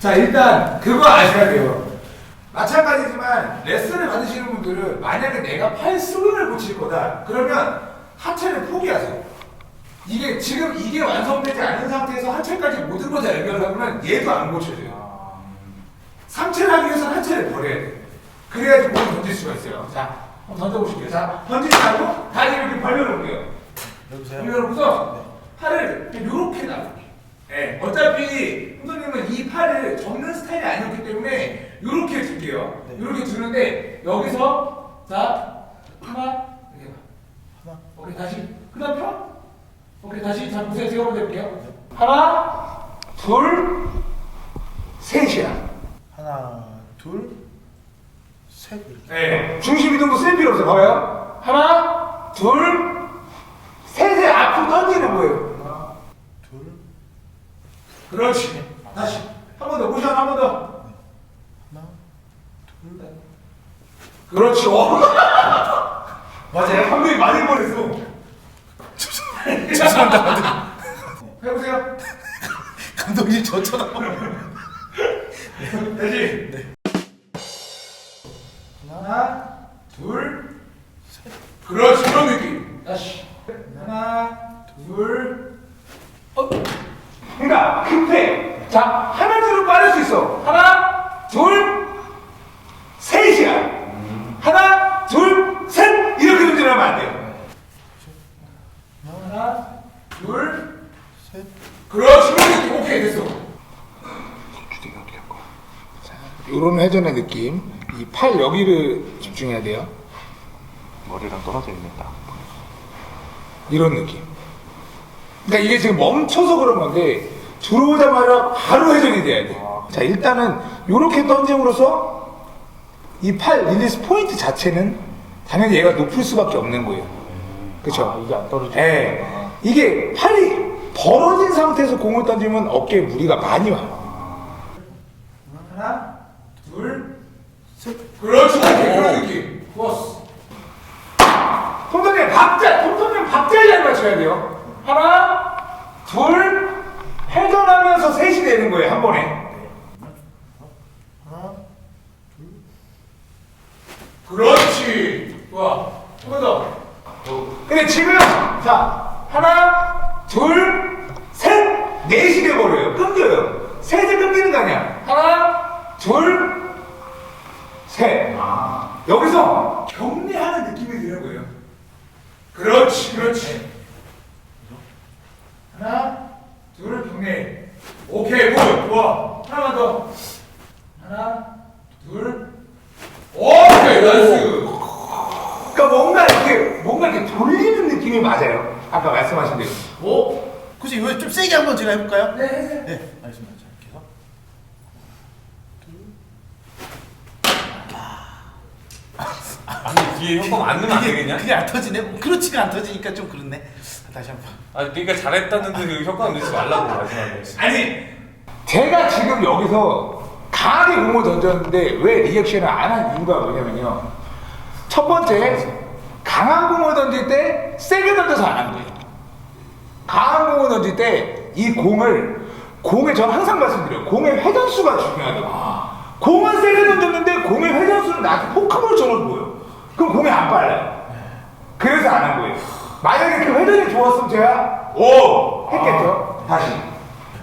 자 일단 그거 아셔야 돼요. 마찬가지지만 레슨을 받으시는 분들은 만약에 내가 팔 스윙을 고칠 거다 그러면 하체를 포기하세요. 이게 지금 이게 완성되지 않은 상태에서 하체까지 모든 걸 다 연결하면 얘도 안 고쳐져요. 상체를 하기 위해서는 하체를 버려야 돼. 그래야지 몸을 던질 수가 있어요. 자, 한번 던져보실게요. 자, 던지지 말고 다리 이렇게 벌려놓을게요. 여보세요? 벌려놓고서 팔을 이렇게 놔볼게요. 예, 어차피 팔을 접는 스타일이 아니었기 때문에 이렇게 둘게요. 네. 이렇게 두는데 여기서 자 하나 이렇게 하나. 오케이 다시. 그다음 펴 오케이 다시. 자 보세요. 제가 해볼게요. 하나 둘 셋이야. 하나, 둘, 셋 이렇게. 네. 중심 이동도 쓸 필요 없어요. 봐봐요. 하나 둘 셋에 앞으로 던지는 거예요. 하나, 둘, 그렇지 그렇지 그런 느낌. 다시. 하나 둘. 어. 그러니까 급해. 자 하나 둘은 빠를 수 있어. 하나 둘 셋이야 하나 둘 셋. 이렇게 운전하면 안 돼요. 하나 둘 셋. 그렇지 그런 느낌. 오케이 됐어. 이런 회전의 느낌. 이 팔 여기를 집중해야 돼요 머리랑 떨어져 있는 딱. 이런 느낌. 그러니까 이게 지금 멈춰서 그런 건데 들어오자마자 바로 회전이 돼야 돼. 자 일단은 이렇게 던짐으로써 이 팔 릴리스 포인트 자체는 당연히 얘가 높을 수밖에 없는 거예요. 그렇죠? 아, 이게 안 떨어져. 예. 이게 팔이 벌어진 상태에서 공을 던지면 어깨에 무리가 많이 와요. 하나, 둘, 셋. 그렇지. 오케이, 그런 느낌. 좋았어. 손톱님 박자, 손톱님 박자를 잘 맞춰야 돼요. 하나, 둘, 회전하면서 셋이 되는 거예요, 한 번에. 하나, 그렇지. 좋아. 한 번 더. 근데 지금, 자, 하나, 둘, 셋, 넷이 돼버려요. 끊겨요. 셋에 끊기는 거 아니야. 하나, 둘, 셋. 여기서 경례하는 느낌이 드는 거예요. 그렇지, 그렇지. 하나, 둘, 경례. 오케이, 굿. 좋아. 하나만 더. 하나, 둘, 오케이, 나이스. 그러니까 뭔가 이렇게 뭔가 이렇게 돌리는 느낌이 맞아요. 아까 말씀하신 대로. 오. 굳이 이거 좀 세게 한번 제가 해볼까요? 네, 해주세요. 네, 알겠습니다. 자, 이렇게 해서. 아니 뒤에 효과음 안 넣으면 안 되겠냐? 그게 안 터지네. 그렇지가 안 터지니까 좀 그렇네. 다시 한 번. 아 그러니까 잘했다는데 그 효과음 넣지 말라고 마지막에. 아니, 제가 지금 여기서 강하게 공을 던졌는데 왜 리액션을 안 한 이유가 뭐냐면요. 첫 번째, 강한 공을 던질 때 세게 던져서 안 한 거예요. 던질 때이 공을 공에 저는 항상 말씀드려요. 공의 회전수가 중요하다고. 공은 세게 던졌는데 공의 회전수는 나한테 포크볼처럼 보여. 그럼 공이 안 빨라요. 그래서 안 한 거예요. 만약에 그 회전이 좋았으면 제가 오 했겠죠. 다시.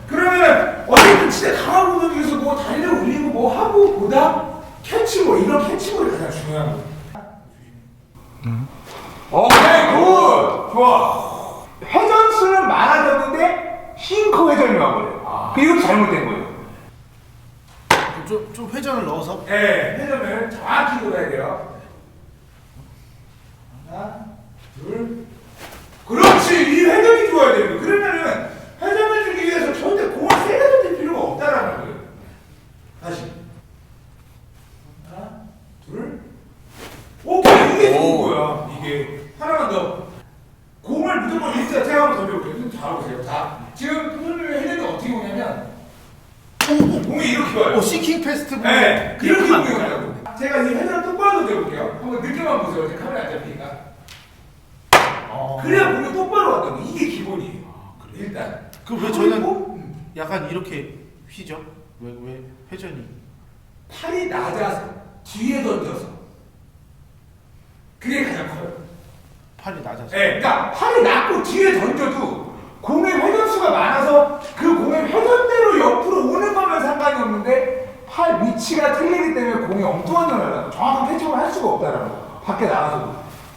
그러면은 어쨌든 진짜 공을 위해서 뭐 다리를 올리고 뭐 하고 보다 캐치볼 이런 캐치볼이 가장 중요한 거예요. 오케이 굿 좋아. 회전수는 많아졌는데 싱크 회전이 와버려요. 그 이것도 잘못된 거예요. 좀, 좀 회전을 넣어서. 네, 회전을 정확히 돌아야 돼요. 하나, 둘. 그렇지, 이 회전이 좋아야 돼요. 그러면은 회전을 주기 위해서 절대 공을 세게 던질 필요가 없다라는 거예요. 다시. 하나, 둘. 오케이, 이게 좋은 오. 거야. 이게 하나만 더. 공을 무조건 일자 제가 한번 던져볼게요. 좀 잘해보세요. 자, 지금 손님의 회전이 어떻게 오냐면 공이 이렇게 와요. 오, 시킹 페스트 분. 네, 이렇게 이렇게 보여요. 만들어요. 제가 이 회전 똑바로 던져볼게요. 한번 느낌만 보세요. 이제 카메라 안 잡히니까. 어. 그래야 공이 똑바로 왔다는 거. 이게 기본이에요. 일단. 그리고, 음. 약간 이렇게 휘죠? 왜, 왜 회전이? 팔이 낮아서 뒤에 던져서 그게 가장 커요. 팔이 낮아서. 네, 그러니까 팔이 낮고 뒤에 던져도 공의 회전수가 많아서 그 공의 회전대로 옆으로 오는 거면 상관이 없는데 팔 위치가 틀리기 때문에 공이 엉뚱한 날아가 정확한 캐치를 할 수가 없다라는 거 밖에 나가서도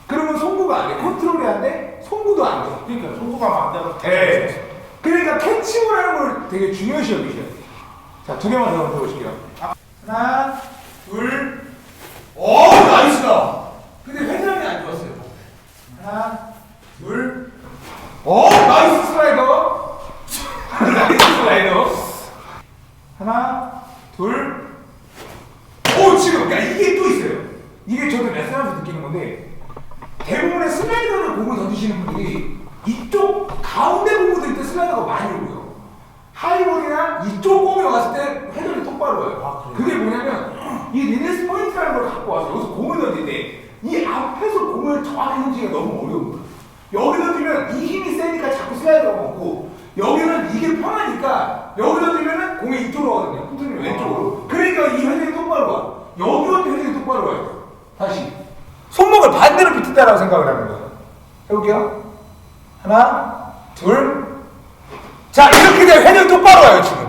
그러면 송구가 안 돼 컨트롤이 안 돼 송구도 안 돼 그러니까 송구가 안 되고. 네. 그러니까 캐치볼 하는 걸 되게 중요시 여기셔야 돼요 자 두 개만 더 해보실게요 하나 둘 오 나이스다 근데 회전이 안 좋았어요 하나 둘 오, 나이스 슬라이더. 나이스 슬라이더. 하나, 둘. 오, 지금, 그러니까 이게 또 있어요. 이게 저도 레슨하면서 느끼는 건데, 대부분의 슬라이더를 공을 던지시는 분들이 이쪽 가운데 던질 때 슬라이더가 많이 오고요. 하이볼이나 이쪽 공에 왔을 때 회전이 똑바로 와요. 아? 그게 뭐냐면, 이 리니스 포인트라는 걸 갖고 와서 여기서 공을 때, 이 앞에서 공을 정확히 던지기가 너무 어려운 거예요. 여기 던지면 이 힘이 세니까 자꾸 슬라이더가 먹고 여기는 이게 편하니까 여기 던지면은 공이 이쪽으로 가거든요. 후드는 왼쪽으로. 그러니까 이 회전이 똑바로 와. 여기 올때 회전이 똑바로 와요. 다시. 손목을 반대로 비틀다라고 생각을 하는 거예요. 해볼게요. 하나, 둘. 자, 이렇게 되면 회전이 똑바로 와요, 지금.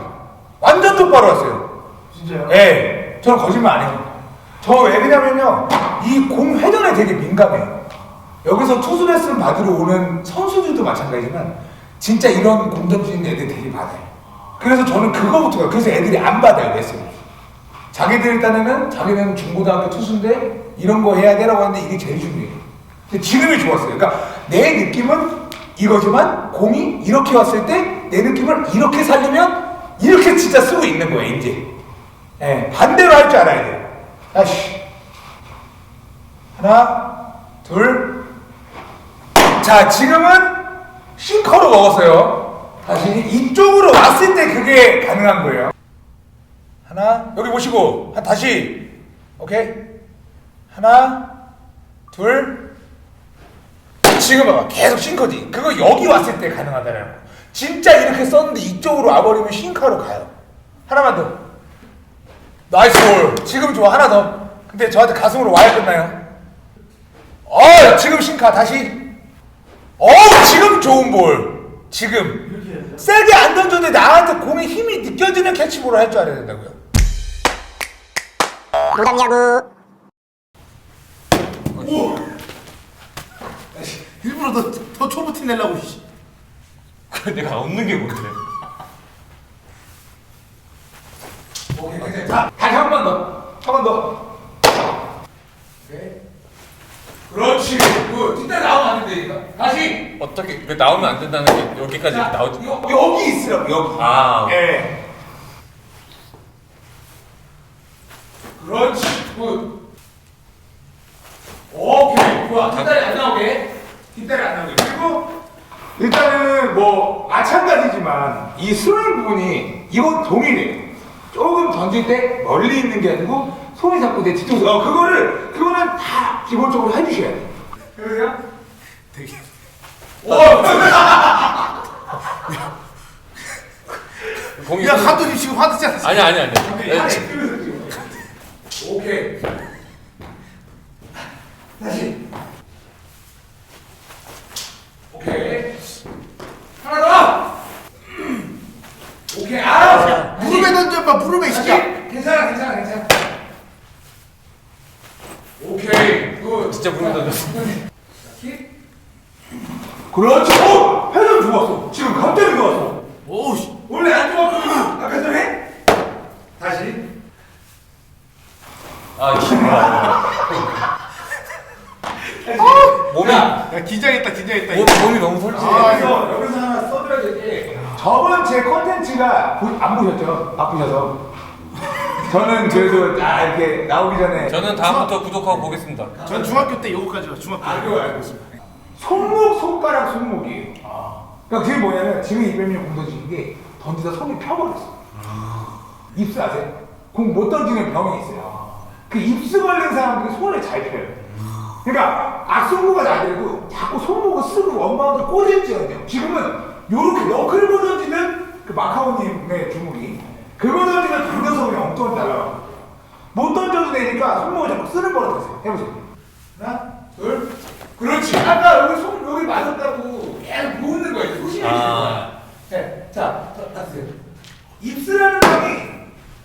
완전 똑바로 왔어요. 진짜요? 예, 저는 거짓말 안 해요. 저 왜 그러냐면요, 이 공 회전에 되게 민감해요. 여기서 투수 레슨 받으러 오는 선수들도 마찬가지지만, 진짜 이런 공 던지는 애들 되게 많아요. 그래서 저는 그거부터가, 그래서 애들이 안 받아요, 레슨을. 자기들 딴에는, 자기는 중고등학교 투수인데, 이런 거 해야 되라고 하는데, 이게 제일 중요해요. 근데 지금이 좋았어요. 그러니까, 내 느낌은 이거지만, 공이 이렇게 왔을 때, 내 느낌을 이렇게 살리면, 이렇게 진짜 쓰고 있는 거예요, 이제. 예, 반대로 할 줄 알아야 돼요. 다시. 하나, 둘. 자, 지금은 싱커로 먹었어요. 다시 이쪽으로 왔을 때 그게 가능한 거예요. 하나, 여기 보시고. 하- 다시. 오케이? 하나, 둘. 지금 봐봐. 계속 싱커지. 그거 여기 왔을 때 가능하다는 거. 진짜 이렇게 썼는데 이쪽으로 와버리면 싱커로 가요. 하나만 더. 나이스 볼. 지금 좋아. 하나 더. 근데 저한테 가슴으로 와야 끝나요. 어, 지금 싱카 다시. 어, 지금 좋은 볼. 지금. 세게 안 던져도 나한테 공의 힘이 느껴지는 캐치볼을 할 줄 알아야 된다고요. 노담야구 오! 일부러 더, 더 초보티 내려고, 씨. 그 내가 얻는 게 뭔데? 오케이, 오케이. 자, 다시 한 번 더. 한 번 더. 오케이. 그렇지. 그 뒷다 나오면 안 된다니까. 다시. 어떻게 그 나오면 안 된다는 게 여기까지 자, 나오지? 여, 여기 있으라고 여기. 아. 예. 그렇지. 굿. 오케이. 좋아. 뒷다리 안 나오게. 뒷다리 안 나오게. 그리고 일단은 뭐 마찬가지지만 이 스윙 부분이 이건 동일해요. 조금 던질 때 멀리 있는 게 아니고 손이 잡고 내 뒤통수. 어 그거를 그거는 다 기본적으로 해주셔야 돼. 그러세요? 되게. 오. 공이 야, 감독님 지금 화났지 않았어? 아니 아니 아니. 네, 지-. 오케이. 다시. 오케이. 하나 더. 오케이. 아. 무릎에 던져봐, 무릎에, 이. 새끼야. 괜찮아, 괜찮아, 괜찮아. 오케이. 굿. 진짜 무릎에 던졌어. 킥. 그렇지. 오! 회전 좋았어. 지금 갑자기 좋았어. 오우, 씨. 원래 안 좋았거든. 아까 전에. 다시. 아 힘들어. 몸이 야, 긴장했다, 긴장했다. 몸, 몸이 너무 솔직해. 아, 여기서, 여기서 하나 게, 저번 제 컨텐츠가 보- 안 보셨죠? 바쁘셔서. 저는 그래도 아, 이렇게 나오기 전에. 저는 다음부터 구독하고 보겠습니다. 전 중학교 때 요거까지 가, 중학교 때. 알고 알고 있습니다. 손목, 손가락, 손목이에요. 그러니까 그게 뭐냐면, 지금 이병민 공 던지는 게 던지다 손이 펴버렸어. 입스 아세요? 공 못 던지는 병이 있어요. 그 입스 걸린 사람들이 손을 잘 펴요. 그러니까 악손목가 나더라도 자꾸 손목을 쓰고 원바운드 꽂을지언정 지금은 요렇게 던지는 그 마카오님의 주먹이 그거 던져서 그냥 엉뚱한 달라. 못 던져도 되니까 손목을 자꾸 쓰는 거라 되세요. 해보세요. 하나, 둘, 그렇지. 아까 여기 손 여기 맞았다고 계속 모으는 거예요. 소심해지는 아. 거야. 네, 자, 닥세요. 입술하는 방이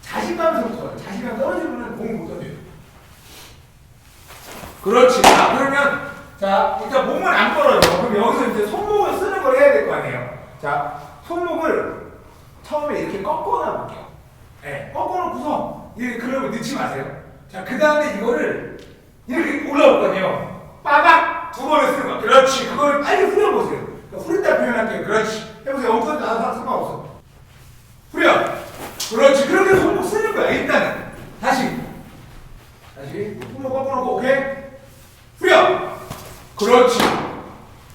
자신감스럽죠. 자신감 떨어지면 공이 못 던져요. 그렇지. 자, 그러면 자, 일단 몸은 안 떨어져. 그럼 여기서 이제 손목을 쓰는 걸 해야 될 거 아니에요. 자, 손목을 처음에 이렇게 꺾어놔 볼게요. 네, 꺾어놓고서 이렇게 그러면 넣지 마세요. 자, 그 다음에 이거를 이렇게 올라올 거 아니에요. 빠박 두 번을 쓰는 거야. 그렇지. 그걸 빨리 후려보세요. 그러니까 후린다 표현할게요. 그렇지. 해보세요. 엉뚱 나서 상관없어. 후려. 그렇지. 그렇게 손목 쓰는 거야. 일단은 다시. 다시 손목 꺾어놓고 오케이. 후려. 그렇지.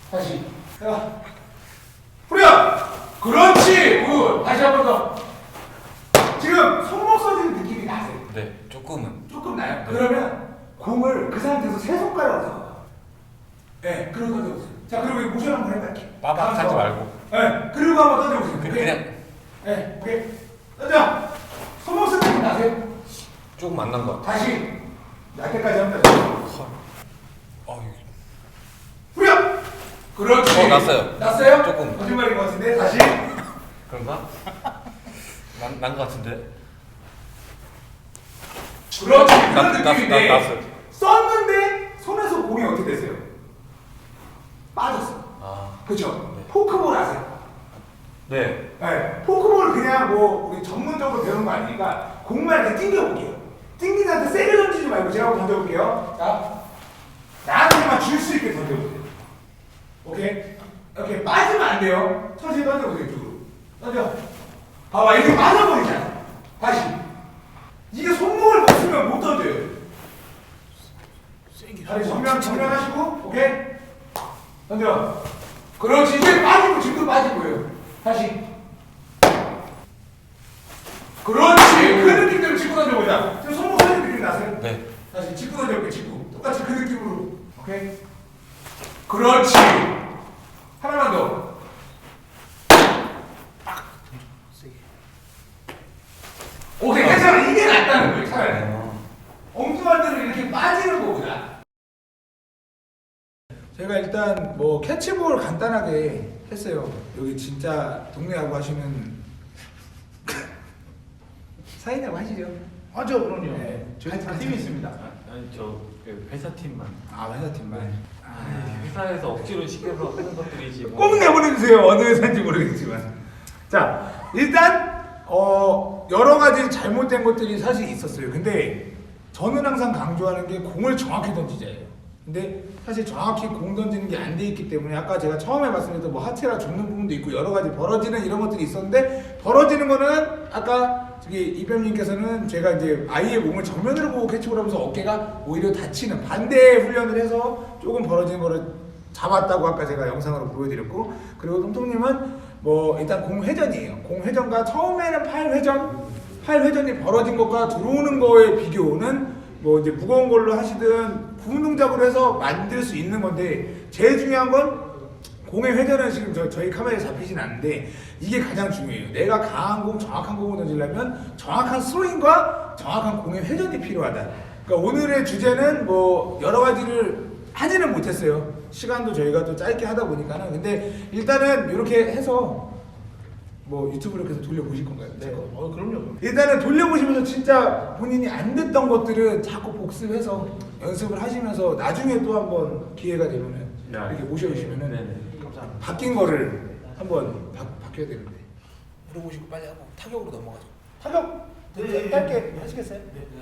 다시. 자. 후려. 그렇지. 굿. 다시 한 번 더. 지금 손목 써지는 느낌이 나세요? 네, 조금은. 조금 나요. 그러면 공을 그 상태에서 세 손가락으로 잡아. 네, 그리고 던져보세요. 자, 그리고 모션 한번 해볼게요. 빠박 하지 말고. 네, 그리고 한번 던져보세요. 그- 오케이? 그냥 네, 오케이. 던져. 손목 쓰는 느낌 나세요? 조금 안 난 것 같아. 다시. 날 때까지 합니다. 어, 후려. 그렇지. 어, 났어요. 났어요? 조금. 거짓말인 것 같은데 다시. 그런가? 난, 난 것 같은데. 그렇지. 나- 그런 나- 느낌인데 나- 났어요. 썼는데 손에서 공이 어떻게 되세요? 빠졌어. 아, 그죠? 네. 포크볼 아세요? 네. 네, 포크볼 그냥 뭐 우리 전문적으로 배우는 거 아니니까 공만 이렇게 튕겨볼게요. 튕긴 상태 세게 던지지 말고 제가 한번 던져볼게요. 자, 나한테만 줄 수 있게 던져보세요. 오케이? 이렇게 빠지면 안 돼요. 천천히 던져보세요, 이쪽으로. 던져. 봐봐, 이렇게 빠져버리잖아. 다시. 이게 손목을 못 쓰면 못 던져요. 다리 정면, 정면하시고, 오케이? 던져. 그렇지, 이제 빠지고, 지금도 빠지고요. 다시. 그렇지, 그 느낌대로 짚고 던져보자. 지금 손목 쓰는 느낌 나세요? 네. 다시 짚고 던져볼게, 짚고. 똑같이 그 느낌으로. 오케이? 그렇지. 하나만 더. 세게. 오케이, 괜찮아. 이게 낫다는 거예요, 차라리. 어. 엉뚱한 대로 이렇게 빠지는 거보다. 제가 일단 뭐 캐치볼 간단하게 했어요. 여기 진짜 동네 야구 하시는 사인하고 하시죠. 맞아, 그럼요. 네. 저희 다 팀이 있습니다. 아니 저그 회사 팀만 아 회사 팀만. 아, 회사에서 억지로 시켜서 하는 것들이지 뭐. 꼭 내보내주세요. 어느 회사인지 모르겠지만. 자, 일단 어 여러 가지 잘못된 것들이 사실 있었어요. 근데 저는 항상 강조하는 게 공을 정확히 던지자예요. 근데 사실 정확히 공 던지는 게 안 돼 있기 때문에 아까 제가 처음에 말씀드렸던 뭐 하체라 좁는 부분도 있고 여러 가지 벌어지는 이런 것들이 있었는데 벌어지는 거는 아까 저기 이병님께서는 제가 이제 아이의 몸을 정면으로 보고 캐치볼 하면서 어깨가 오히려 다치는 반대 훈련을 해서 조금 벌어지는 거를 잡았다고 아까 제가 영상으로 보여드렸고 그리고 똥통님은 뭐 일단 공 회전이에요. 공 회전과 처음에는 팔 회전, 팔 회전이 벌어진 것과 들어오는 거의 비교는 뭐 이제 무거운 걸로 하시든 구운 동작으로 해서 만들 수 있는 건데 제일 중요한 건 공의 회전은 지금 저, 저희 카메라에 잡히진 않는데 이게 가장 중요해요. 내가 강한 공, 정확한 공을 던지려면 정확한 스로잉과 정확한 공의 회전이 필요하다. 그러니까 오늘의 주제는 뭐 여러 가지를 하지는 못했어요. 시간도 저희가 또 짧게 하다 보니까는 근데 일단은 이렇게 해서 뭐 유튜브로 계속 돌려보실 건가요? 네. 어, 그럼요. 일단은 돌려보시면서 진짜 본인이 안 됐던 것들은 자꾸 복습해서 연습을 하시면서 나중에 또 한번 기회가 되면은 야, 이렇게 모셔주시면은 네 네. 감사합니다. 바뀐 거를 한번 바, 바뀌어야 되는데 물어보시고 빨리 하고 타격으로 넘어가죠 타격 네, 짧게 네. 하시겠어요? 네, 네.